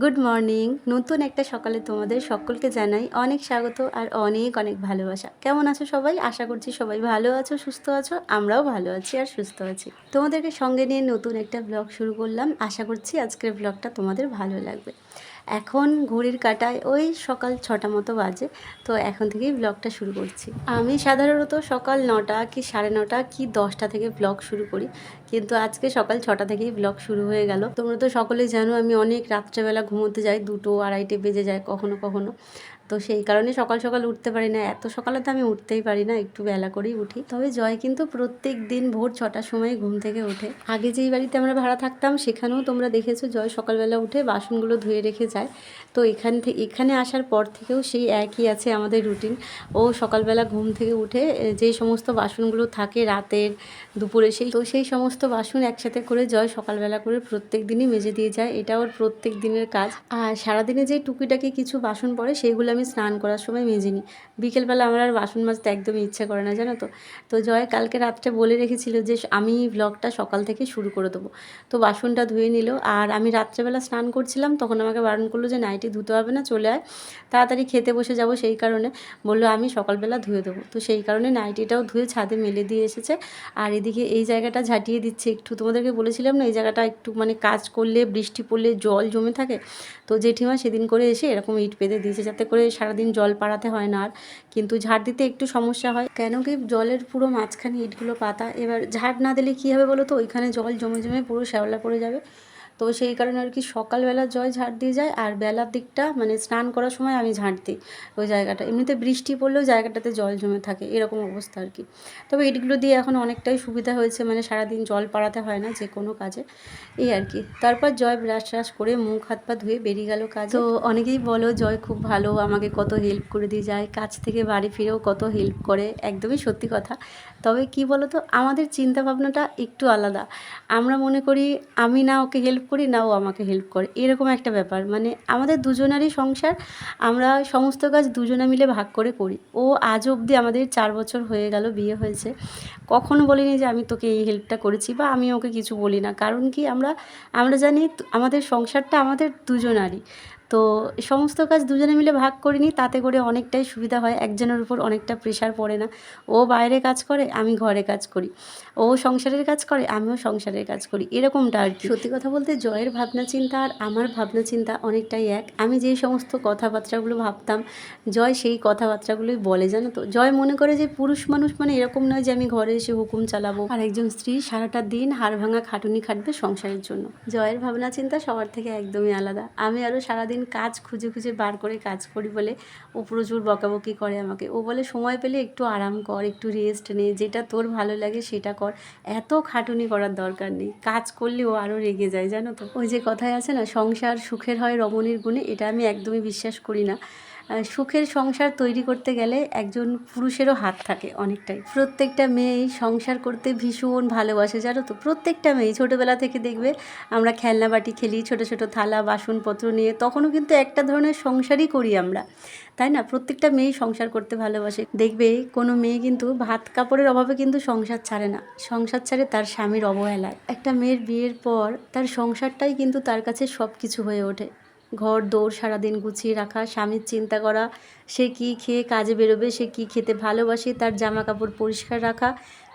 Good morning নতুন একটা সকালে তোমাদের সকলকে জানাই অনেক স্বাগত আর অনেক অনেক ভালোবাসা। কেমন আছো সবাই? আশা করছি সবাই ভালো আছো, সুস্থ আছো, আমরাও ভালো আছি আর সুস্থ আছি। তোমাদেরকে সঙ্গে নিয়ে নতুন একটা ব্লগ শুরু করলাম। আশা করছি আজকের ব্লগটা তোমাদের ভালো লাগবে। এখন ঘড়ির কাটায় ওই সকাল ছটা মতো বাজে, তো এখন থেকেই ব্লগটা শুরু করছি। আমি সাধারণত সকাল নটা কি সাড়ে নটা কি দশটা থেকে ব্লগ শুরু করি, কিন্তু আজকে সকাল ছটা থেকেই ব্লগ শুরু হয়ে গেল। তোমরা তো সকলেই জানো আমি অনেক রাত্রেবেলা ঘুমোতে যাই, দুটো আড়াইটে বেজে যায় কখনো কখনো। তো সেই কারণে সকাল সকাল উঠতে পারি না। এত সকালে তো আমি উঠতেই পারি না, একটু বেলা করেই উঠি। তবে জয় কিন্তু প্রত্যেক দিন ভোর ছটার সময় ঘুম থেকে ওঠে। আগে যেই বাড়িতে আমরা ভাড়া থাকতাম, সেখানেও তোমরা দেখেছ জয় সকালবেলা উঠে বাসনগুলো ধুয়ে রেখে যায়। তো এখান থেকে এখানে আসার পর থেকেও সেই একই আছে আমাদের রুটিন। ও সকালবেলা ঘুম থেকে উঠে যেই সমস্ত বাসনগুলো থাকে রাতের, দুপুরে সেই, তো সেই সমস্ত বাসন একসাথে করে জয় সকালবেলা করে প্রত্যেক দিনই মেজে দিয়ে যায়। এটা ওর প্রত্যেক দিনের কাজ। আর সারাদিনে যে টুকিটাকি কিছু বাসন পড়ে সেইগুলো আমি স্নান করার সময় মেজে নিই। বিকেলবেলা আমার আর বাসন মাজতে একদমই ইচ্ছে করে না, জানো তো। তো জয় কালকে রাত্রে বলে রেখেছিল যে আমি ব্লগটা সকাল থেকে শুরু করে দেবো। তো বাসনটা ধুয়ে নিল আর আমি রাত্রেবেলা স্নান করছিলাম, তখন আমাকে বারণ করল যে, নাইটি ধুতে হবে না, চলে আয়। তাড়াতাড়ি খেতে বসে যাব। সেই কারণে বলল, আমি সকালবেলা ধুয়ে দেবো। তো সেই কারণে নাইটিটাও ধুয়ে ছাদে মেলে দিয়ে এসেছে। আর এদিকে এই জায়গাটা ঝাঁটিয়ে দিচ্ছে একটু। তোমাদেরকে বলেছিলাম না, এই জায়গাটা একটু মানে কাজ করলে, বৃষ্টি পড়লে জল জমে থাকে? তো জেঠিমা সেদিন করে এসে এরকম ইট পেতে দিয়েছে, যাতে করে সারাদিন জল পাড়াতে হয় না আর। কিন্তু ঝাড় দিতে একটু সমস্যা হয়। কেন কি জলের পুরো মাঝখানে ইটগুলো পাতা। এবার ঝাড় না দিলে কী হবে বলো তো? ওইখানে জল জমে জমে পুরো শ্যাওলা পড়ে যাবে। তো সেই কারণে আর কি সকালবেলা জয় ঝাড় দিয়ে যায় আর বেলার দিকটা মানে স্নান করার সময় আমি ঝাড় দিই ওই জায়গাটা। এমনিতে বৃষ্টি পড়লেও জায়গাটাতে জল জমে থাকে, এরকম অবস্থা আর কি। তবে ইটগুলো দিয়ে এখন অনেকটাই সুবিধা হয়েছে মানে সারাদিন জল পাড়াতে হয় না যে কোনো কাজে। এই আর কি। তারপর জয় ব্রাশ ট্রাশ করে মুখ, হাত, পা ধুয়ে বেরিয়ে গেল কাজ। তো অনেকেই বলো, জয় খুব ভালো, আমাকে কত হেল্প করে দিয়ে যায়, কাজ থেকে বাড়ি ফিরেও কত হেল্প করে। একদমই সত্যি কথা। তবে কি বলো তো আমাদের চিন্তা ভাবনাটা একটু আলাদা। আমরা মনে করি, আমি না ওকে হেল্প করি না ও আমাকে হেল্প করে। এরকম একটা ব্যাপার। মানে আমাদের দুজনারই সংসার, আমরা সমস্ত কাজ দুজনে মিলে ভাগ করে করি। ও আজ অবধি আমাদের চার বছর হয়ে গেল বিয়ে হয়েছে। কখনো বলিনি যে আমি তোকে এই হেল্পটা করেছি বা আমি ওকে কিছু বলি না। কারণ কি আমরা আমরা জানি আমাদের সংসারটা আমাদের দুজনারই। তো সমস্ত কাজ দুজনে মিলে ভাগ করে নিই তাতে করে অনেকটাই সুবিধা হয়। একজনের উপর অনেকটা প্রেশার পড়ে না। ও বাইরে কাজ করে আমি ঘরে কাজ করি। ও সংসারের কাজ করে আমিও সংসারের কাজ করি। এরকমটা আর কি। সত্যি কথা বলতে জয়ের ভাবনা চিন্তা আর আমার ভাবনা চিন্তা অনেকটাই এক। আমি যেই সমস্ত কথাবার্তাগুলো ভাবতাম জয় সেই কথাবার্তাগুলোই বলে জানো তো? জয় মনে করে যে পুরুষ মানুষ মানে এরকম নয় যে আমি ঘরে এসে হুকুম চালাবো। আর একজন স্ত্রী সারাটা দিন হাড় ভাঙা খাটুনি খাটবে সংসারের জন্য। জয়ের ভাবনা চিন্তা সবার থেকে একদমই আলাদা। আমি আরও সারাদিন কাজ খুঁজে খুঁজে বার করে কাজ করি বলে ও প্রচুর বকাবকি করে আমাকে। ও বলে, সময় পেলে একটু আরাম কর, একটু রেস্ট নে, যেটা তোর ভালো লাগে সেটা কর। এত খাটুনি করার দরকার নেই। কাজ করলে ও আরও রেগে যায়, জানো তো? ওই যে কথায় আছে না, সংসার সুখের হয় রমণীর গুণে। এটা আমি একদমই বিশ্বাস করি না। সুখের সংসার তৈরি করতে গেলে একজন পুরুষেরও হাত থাকে অনেকটাই। প্রত্যেকটা মেয়েই সংসার করতে ভীষণ ভালোবাসে, জানো তো? প্রত্যেকটা মেয়ে ছোটোবেলা থেকে দেখবে আমরা খেলনা বাটি খেলি, ছোটো ছোটো থালা, বাসনপত্র নিয়ে তখনও কিন্তু একটা ধরনের সংসারই করি আমরা। তাই না? প্রত্যেকটা মেয়েই সংসার করতে ভালোবাসে। দেখবে কোনো মেয়ে কিন্তু ভাত কাপড়ের অভাবে কিন্তু সংসার ছাড়ে না। সংসার ছাড়ে তার স্বামীর অবহেলায়। একটা মেয়ের বিয়ের পর তার সংসারটাই কিন্তু তার কাছে সব কিছু হয়ে ওঠে। ঘর, দৌড় সারাদিন গুছিয়ে রাখা, স্বামীর চিন্তা করা, সে কী খেয়ে কাজে বেরোবে, সে কী খেতে ভালোবাসে, তার জামা কাপড় পরিষ্কার রাখা,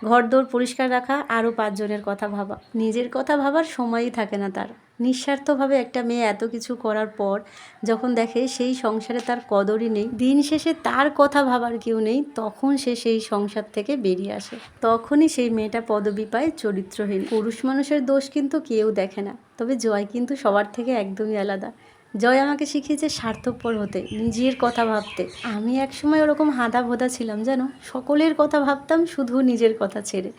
ঘর দৌড় পরিষ্কার রাখা, আরও পাঁচজনের কথা ভাবা। নিজের কথা ভাবার সময়ই থাকে না তার। নিঃস্বার্থভাবে একটা মেয়ে এত কিছু করার পর যখন দেখে সেই সংসারে তার কদরই নেই, দিন শেষে তার কথা ভাবার কেউ নেই, তখন সে সেই সংসার থেকে বেরিয়ে আসে। তখনই সেই মেয়েটা পদবি পায় চরিত্রহীন। পুরুষ মানুষের দোষ কিন্তু কেউ দেখে না, তবে জয় কিন্তু সবার থেকে একদমই আলাদা। জয় আমাকে শিখিয়েছে স্বার্থপর হতে, নিজের কথা ভাবতে। আমি একসময় ওরকম হাঁদা ভোদা ছিলাম জানো? সকলের কথা ভাবতাম, শুধু নিজের কথা ছেড়ে।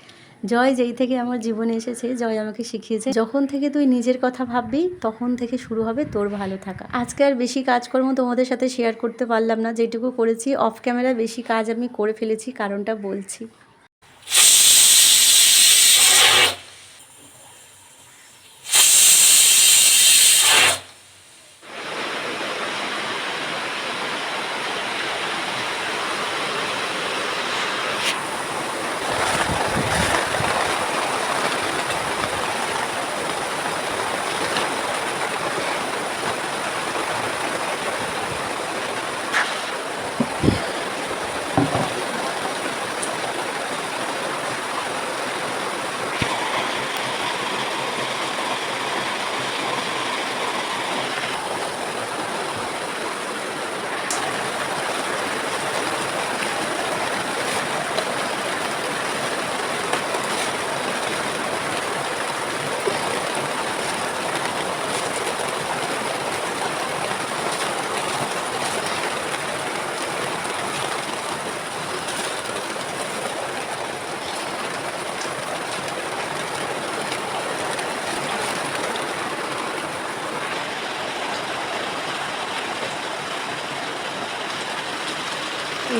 জয় যেই থেকে আমার জীবনে এসেছে, জয় আমাকে শিখিয়েছে, যখন থেকে তুই নিজের কথা ভাববি, তখন থেকে শুরু হবে তোর ভালো থাকা। আজকে আর বেশি কাজকর্ম তোমাদের সাথে শেয়ার করতে পারলাম না, যেটুকু করেছি অফ ক্যামেরা বেশি কাজ আমি করে ফেলেছি, কারণটা বলছি।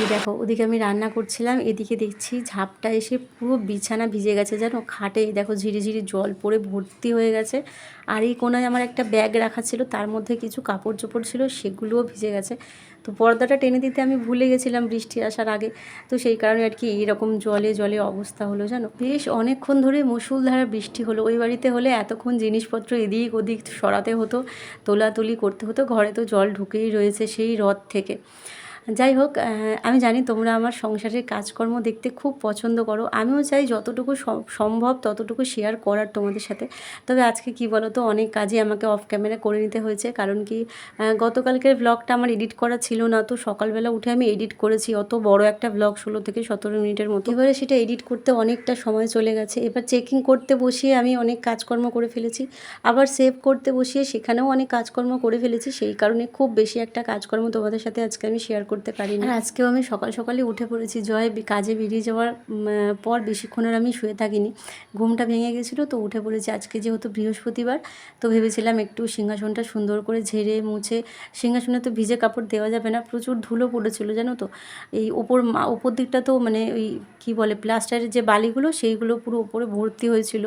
এই দেখো, ওদিকে আমি রান্না করছিলাম, এদিকে দেখছি ঝাপটা এসে পুরো বিছানা ভিজে গেছে, জানো? খাটে দেখো ঝিরি ঝিরি জল পড়ে ভর্তি হয়ে গেছে। আর এই কোনায় আমার একটা ব্যাগ রাখা ছিল, তার মধ্যে কিছু কাপড় চোপড় ছিল, সেগুলোও ভিজে গেছে। তো পর্দাটা টেনে দিতে আমি ভুলে গেছিলাম বৃষ্টি আসার আগে। তো সেই কারণে আর কি এইরকম জলে জলে অবস্থা হলো, জানো? বেশ অনেকক্ষণ ধরে মুসুলধারা বৃষ্টি হলো। ওই বাড়িতে হলে এতক্ষণ জিনিসপত্র এদিক ওদিক সরাতে হতো, তোলাতুলি করতে হতো, ঘরে তো জল ঢুকেই রয়েছে সেই হ্রদ থেকে। যাই হোক আমি জানি তোমরা আমার সংসারের কাজকর্ম দেখতে খুব পছন্দ করো। আমিও চাই যতটুকু সম- সম্ভব ততটুকু শেয়ার করার তোমাদের সাথে। তবে আজকে কি বলো তো অনেক কাজই আমাকে অফ ক্যামেরা করে নিতে হয়েছে। কারণ কি গতকালকের ব্লগটা আমার এডিট করা ছিল না। তো সকালবেলা উঠে আমি এডিট করেছি। অত বড় একটা ব্লগ ষোলো থেকে সতেরো মিনিটের মতো। এবারে সেটা এডিট করতে অনেকটা সময় চলে গেছে। এবার চেকিং করতে বসিয়ে আমি অনেক কাজকর্ম করে ফেলেছি। আবার সেভ করতে বসিয়ে সেখানেও অনেক কাজকর্ম করে ফেলেছি। সেই কারণে খুব বেশি একটা কাজকর্ম তোমাদের সাথে আজকে আমি শেয়ার করতে পারি না আজকেও আমি সকাল সকালে উঠে পড়েছি। জয় কাজে বেরিয়ে যাওয়ার পর বেশিক্ষণ আর আমি শুয়ে থাকিনি। ঘুমটা ভেঙে গেছিল তো উঠে পড়েছি। আজকে যেহেতু বৃহস্পতিবার, তো ভেবেছিলাম একটু সিংহাসনটা সুন্দর করে ঝেড়ে মুছে, সিংহাসনে তো ভিজে কাপড় দেওয়া যাবে না। প্রচুর ধুলো পড়েছিল, জানো তো? এই ওপর ওপর দিকটা তো মানে ওই কী বলে, প্লাস্টারের যে বালিগুলো, সেইগুলো পুরো ওপরে ভর্তি হয়েছিল।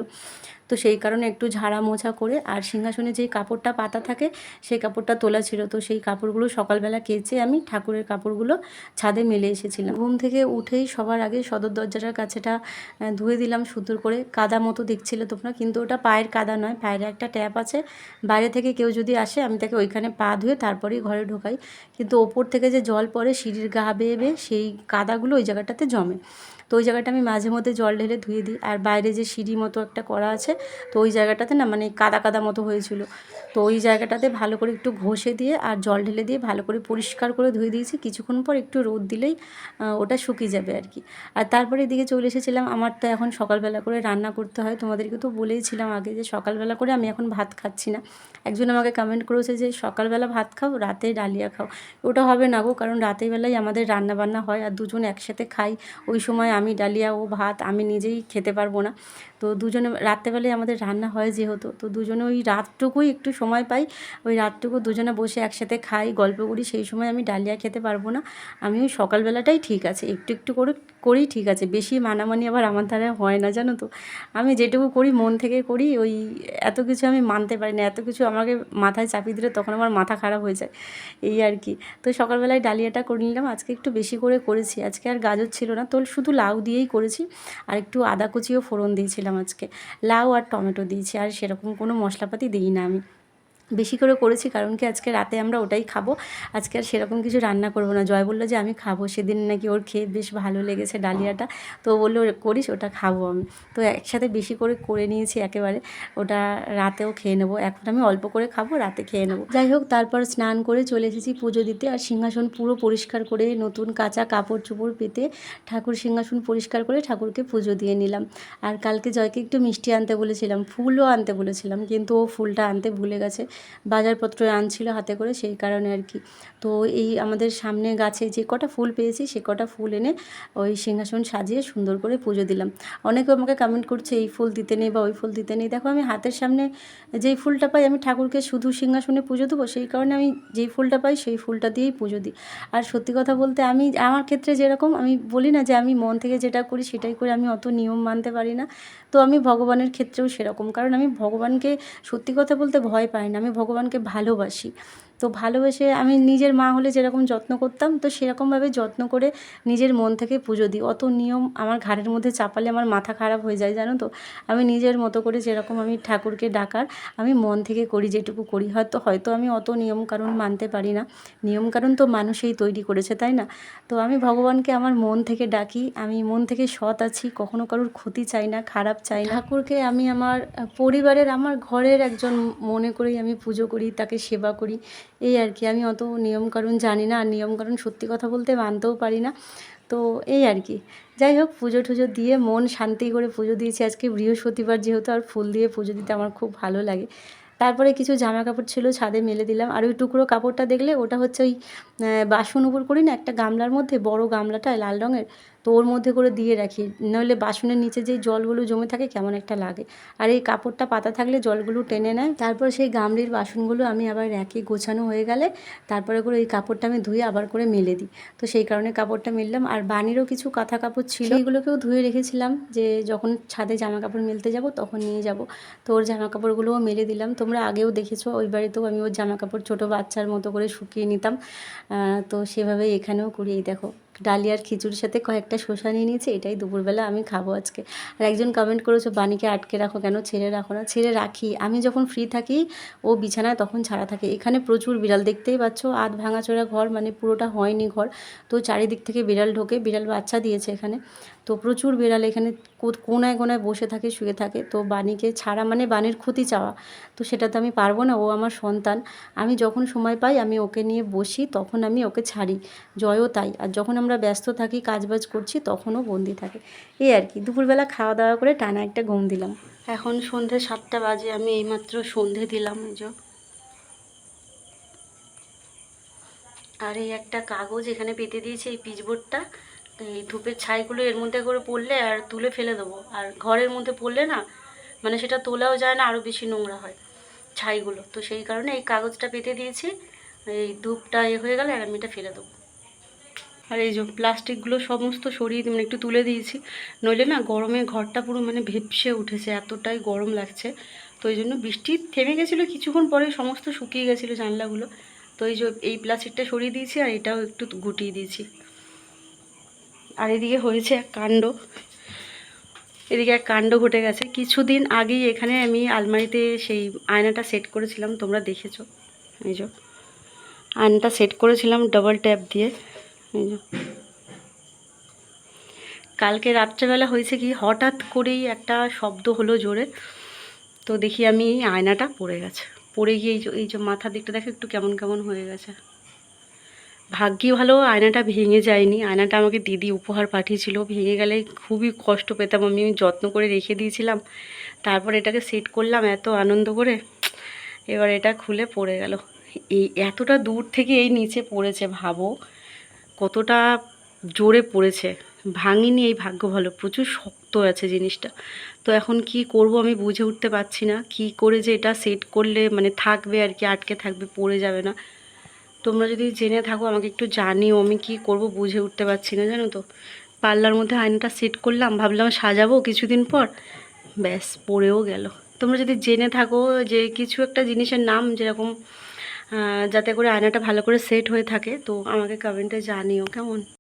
তো সেই কারণে একটু ঝাড়া মোছা করে আর সিংহাসনে যেই কাপড়টা পাতা থাকে, সেই কাপড়টা তোলা ছিল। তো সেই কাপড়গুলো সকালবেলা কেচে আমি ঠাকুরের কাপড়গুলো ছাদে মেলে এসেছিলাম। ঘুম থেকে উঠেই সবার আগে সদর দরজাটার কাছেটা ধুয়ে দিলাম সুন্দর করে। কাদা মতো দেখছিলে তোমরা, কিন্তু ওটা পায়ের কাদা নয়, পায়ের একটা ট্যাপ আছে। বাইরে থেকে কেউ যদি আসে, আমি তাকে ওইখানে পা ধুয়ে তারপরেই ঘরে ঢোকাই। কিন্তু ওপর থেকে যে জল পড়ে, সিঁড়ির গা বেয়ে বেয়ে সেই কাদাগুলো ওই জায়গাটাতে জমে। তো ওই জায়গাটা আমি মাঝে মধ্যে জল ঢেলে ধুয়ে দিই। আর বাইরে যে সিঁড়ি মতো একটা করা আছে, তো ওই জায়গাটাতে না মানে কাদা কাদা মতো হয়েছিল। তো ওই জায়গাটাতে ভালো করে একটু ঘষে দিয়ে আর জল ঢেলে দিয়ে ভালো করে পরিষ্কার করে ধুয়ে দিয়েছি। কিছুক্ষণ পর একটু রোদ দিলেই ওটা শুকিয়ে যাবে আর কি। আর তারপরে এদিকে চলে এসেছিলাম। আমার তো এখন সকালবেলা করে রান্না করতে হয়। তোমাদেরকে তো বলেইছিলাম আগে যে সকালবেলা করে আমি এখন ভাত খাচ্ছি না। একজন আমাকে কমেন্ট করেছে যে, সকালবেলা ভাত খাও, রাতে ডালিয়া খাও। ওটা হবে না গো, কারণ রাতের বেলায় আমাদের রান্না বান্না হয় আর দুজন একসাথে খাই। ওই সময় আমি ডালিয়া ও ভাত আমি নিজেই খেতে পারব না। তো দুজনে রাত্রেবেলায় আমাদের রান্না হয় যেহেতু, তো দুজনে ওই রাতটুকুই একটু সময় পাই। ওই রাতটুকু দুজনে বসে একসাথে খাই, গল্প করি, সেই সময় আমি ডালিয়া খেতে পারব না। আমি ওই সকালবেলাটাই ঠিক আছে, একটু একটু করে করি ঠিক আছে। বেশি মানামানি আবার আমার দ্বারা হয় না, জানো তো। আমি যেটুকু করি, মন থেকে করি, ওই এত কিছু আমি মানতে পারি না। এত কিছু আমাকে মাথায় চাপিয়ে দিলে তখন আমার মাথা খারাপ হয়ে যায়, এই আর কি। তো সকালবেলায় ডালিয়াটা করে নিলাম, আজকে একটু বেশি করে করেছি। আজকে আর গাজর ছিল না, তো শুধু লাউ দিয়েই করেছি। আর একটু আদা কুচিও ফোড়ন দিয়েছিলাম আজকে লাউ আর টমেটো দিয়েছি আর সেরকম কোনো মশলাপাতি দিই না আমি। বেশি করে করেছি, কারণ কি আজকে রাতে আমরা ওটাই খাব। আজকে আর সেরকম কিছু রান্না করব না। জয় বলল যে, আমি খাব। সেদিন নাকি ওর খেয়ে বেশ ভালো লেগেছে ডালিয়াটা। তো বলল, করিস, ওটা খাব আমি। তো একসাথে বেশি করে করে নিয়েছি একেবারে। ওটা রাতেও খেয়ে নেব। এখন আমি অল্প করে খাব, রাতে খেয়ে নেব। যাই হোক, তারপর স্নান করে চলে এসেছি পুজো দিতে। আর সিংহাসন পুরো পরিষ্কার করে নতুন কাঁচা কাপড় চোপড় পেতে ঠাকুর সিংহাসন পরিষ্কার করে ঠাকুরকে পুজো দিয়ে নিলাম। আর কালকে জয়কে একটু মিষ্টি আনতে বলেছিলাম, ফুলও আনতে বলেছিলাম, কিন্তু ও ফুলটা আনতে ভুলে গেছে। বাজারপত্র আনছিল হাতে করে সেই কারণে আর কি। তো এই আমাদের সামনে গাছে যে কটা ফুল পেয়েছি সে কটা ফুল এনে ওই সিংহাসন সাজিয়ে সুন্দর করে পুজো দিলাম। অনেকে আমাকে কমেন্ট করছে, এই ফুল দিতে নেই বা ওই ফুল দিতে নেই। দেখো আমি হাতের সামনে যেই ফুলটা পাই আমি ঠাকুরকে শুধু সিংহাসনে পুজো দেবো, সেই কারণে আমি যেই ফুলটা পাই সেই ফুলটা দিয়েই পুজো দিই। আর সত্যি কথা বলতে আমি, আমার ক্ষেত্রে যেরকম আমি বলি না যে আমি মন থেকে যেটা করি সেটাই করে, আমি অত নিয়ম মানতে পারি না। তো আমি ভগবানের ক্ষেত্রেও সেরকম, কারণ আমি ভগবানকে সত্যি কথা বলতে ভয় পাই না। আমি ভগবানকে ভালোবাসি। তো ভালোবেসে আমি নিজের মা হলে যেরকম যত্ন করতাম, তো সেরকমভাবে যত্ন করে নিজের মন থেকে পুজো দিই। অত নিয়ম আমার ঘাড়ের মধ্যে চাপালে আমার মাথা খারাপ হয়ে যায়, জানো তো? আমি নিজের মতো করে যেরকম আমি ঠাকুরকে ডাকার, আমি মন থেকে করি যেটুকু করি। হয়তো হয়তো আমি অত নিয়ম কারণ মানতে পারি না। নিয়ম কারণ তো মানুষই তৈরি করেছে, তাই না? তো আমি ভগবানকে আমার মন থেকে ডাকি, আমি মন থেকে সৎ আছি, কখনো কারোর ক্ষতি চাই না, খারাপ চাই না। ঠাকুরকে আমি আমার পরিবারের, আমার ঘরের একজন মনে করেই আমি পুজো করি, তাকে সেবা করি। এই আর কি, আমি অত নিয়মকানুন জানি না আর নিয়মকানুন সত্যি কথা বলতে মানতেও পারি না। তো এই আর কি। যাই হোক, পুজো টুজো দিয়ে মন শান্তি করে পুজো দিয়েছি আজকে বৃহস্পতিবার যেহেতু, আর ফুল দিয়ে পুজো দিতে আমার খুব ভালো লাগে। তারপরে কিছু জামা কাপড় ছিল, ছাদে মেলে দিলাম। আর ওই টুকরো কাপড়টা দেখলে ওটা হচ্ছে ওই বাসন উপর করি না, একটা গামলার মধ্যে, বড় গামলাটা, লাল রঙের তো ওর মধ্যে করে দিয়ে রাখি। নইলে বাসনের নিচে যেই জলগুলো জমে থাকে কেমন একটা লাগে। আর এই কাপড়টা পাতা থাকলে জলগুলো টেনে নেয়। তারপর সেই গামলির বাসনগুলো আমি আবার র্যাকে গোছানো হয়ে গেলে তারপরে করে এই কাপড়টা আমি ধুয়ে আবার করে মেলে দিই। তো সেই কারণে কাপড়টা মেললাম। আর বানিরও কিছু কাঁথা কাপড় ছিল। এগুলোকেও ধুয়ে রেখেছিলাম যে যখন ছাদে জামা কাপড় মেলতে যাব তখন নিয়ে যাব। তো ওর জামা কাপড়গুলোও মেলে দিলাম। তোমরা আগেও দেখেছ ওই বাড়িতেও আমি ওর জামা কাপড় ছোটো বাচ্চার মতো করে শুকিয়ে নিতাম। তো সেভাবেই এখানেও করি। দেখো। ডালিয়ার খিচুড়ির সাথে কয়েকটা শসা নিয়ে নিয়েছি, এটাই দুপুরবেলা আমি খাব আজকে। আর একজন কমেন্ট করেছ বাণীকে আটকে রাখো কেন? ছেড়ে রাখো না, ছেড়ে রাখি। আমি যখন ফ্রি থাকি, ও বিছানায় তখন ছাড়া থাকে। এখানে প্রচুর বিড়াল দেখতেই পাচ্ছ, আধ ভাঙাচোরা ঘর মানে পুরোটা হয়নি ঘর। তো চারিদিক থেকে বিড়াল ঢোকে, বিড়াল বাচ্চা দিয়েছে এখানে। তো প্রচুর বিড়াল এখানে কোনায় কোনায় বসে থাকে, শুয়ে থাকে। তো বাণীকে ছাড়া মানে বাণীর ক্ষতি চাওয়া। তো সেটা তো আমি পারব না, ও আমার সন্তান। আমি যখন সময় পাই, আমি ওকে নিয়ে বসি, তখন আমি ওকে ছাড়ি। জয়ও তাই। আর যখন ব্যস্ত থাকি, কাজবাজ করছি, তখনও বন্দি থাকে। এই আর কি, দুপুরবেলা খাওয়া দাওয়া করে টানা একটা ঘুম দিলাম। এখন সন্ধে সাতটা বাজে, আমি এইমাত্র সন্ধে দিলাম এই আর এই একটা কাগজ এখানে পেতে দিয়েছে, এই পিচবোর্ডটা। এই ধূপের ছাইগুলো এর মধ্যে করে পড়লে আর তুলে ফেলে দেবো। আর ঘরের মধ্যে পড়লে না মানে সেটা তোলাও যায় না, আরও বেশি নোংরা হয় ছাইগুলো। তো সেই কারণে এই কাগজটা পেতে দিয়েছি, এই ধূপটা এ হয়ে গেলে আর আমি এটা ফেলে দেবো। আর এই যে প্লাস্টিকগুলো সমস্ত সরিয়ে মানে একটু তুলে দিয়েছি। নইলে না গরমে ঘরটা পুরো মানে ভেপসে উঠেছে, এতটাই গরম লাগছে। তো এই জন্য বৃষ্টি থেমে গেছিল কিছুক্ষণ পরে সমস্ত শুকিয়ে গেছিল জানলাগুলো। তো এই যে এই প্লাস্টিকটা সরিয়ে দিয়েছি আর এটাও একটু গুটিয়ে দিয়েছি। আর এদিকে হয়েছে এক কাণ্ড। এদিকে এক কাণ্ড ঘটে গেছে। কিছুদিন আগেই এখানে আমি আলমারিতে সেই আয়নাটা সেট করেছিলাম, তোমরা দেখেছ। এই যে আয়নাটা সেট করেছিলাম ডবল ট্যাপ দিয়ে। কালকে রাত্রেবেলা হয়েছে কি, হঠাৎ করেই একটা শব্দ হলো জোরে। তো দেখি আমি এই আয়নাটা পড়ে গেছে। পড়ে গিয়ে এই যে এই যে মাথার দিকটা দেখো একটু কেমন কেমন হয়ে গেছে। ভাগ্যি ভালো আয়নাটা ভেঙে যায়নি। আয়নাটা আমাকে দিদি উপহার পাঠিয়েছিল। ভেঙে গেলে খুবই কষ্ট পেতাম। আমি যত্ন করে রেখে দিয়েছিলাম। তারপর এটাকে সেট করলাম এত আনন্দ করে। এবার এটা খুলে পড়ে গেল। এই এতটা দূর থেকে এই নিচে পড়েছে, ভাবো। কতটা জোরে পড়েছে। ভাঙিনি এই ভাগ্য ভালো, প্রচুর শক্ত আছে জিনিসটা। তো এখন কি করব আমি বুঝে উঠতে পারছি না। কি করে যে এটা সেট করলে মানে থাকবে আর কি, আটকে থাকবে, পড়ে যাবে না। তোমরা যদি জেনে থাকো, আমাকে একটু জানিও আমি কি করব বুঝে উঠতে পারছি না, জানো তো? পার্লার মধ্যে আয়নাটা সেট করলাম, ভাবলাম সাজাবো কিছুদিন পর। ব্যাস, পড়েও গেল। তোমরা যদি জেনে থাকো যে কিছু একটা জিনিসের নাম যেরকম যাতে করে আয়নাটা ভালো করে সেট হয়ে থাকে। তো আমাকে কমেন্টে জানিও কেমন?